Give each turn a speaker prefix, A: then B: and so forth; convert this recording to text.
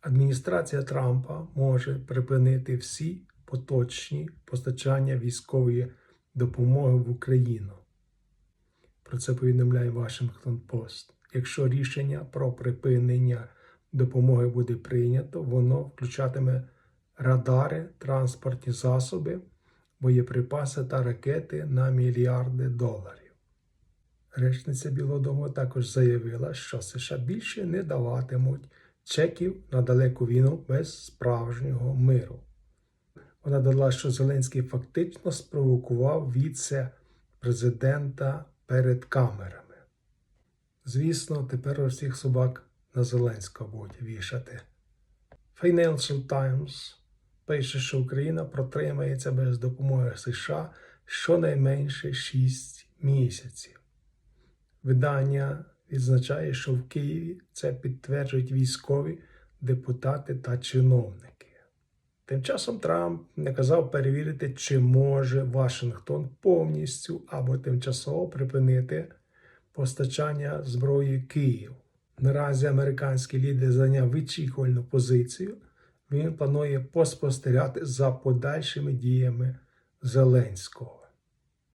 A: Адміністрація Трампа може припинити всі поточні постачання військової допомоги в Україну. Про це повідомляє Washington Post. Якщо рішення про припинення допомоги буде прийнято, воно включатиме радари, транспортні засоби, боєприпаси та ракети на мільярди доларів. Речниця Білого Дому також заявила, що США більше не даватимуть чеків на далеку війну без справжнього миру. Вона додала, що Зеленський фактично спровокував віце-президента перед камерами. Звісно, тепер усіх собак на Зеленського будуть вішати. Financial Times пише, що Україна протримається без допомоги США щонайменше 6 місяців. Видання відзначає, що в Києві це підтверджують військові депутати та чиновники. Тим часом Трамп наказав перевірити, чи може Вашингтон повністю або тимчасово припинити постачання зброї Києву. Наразі американський лідер зайняв вичікувальну позицію. Він планує поспостерігати за подальшими діями Зеленського.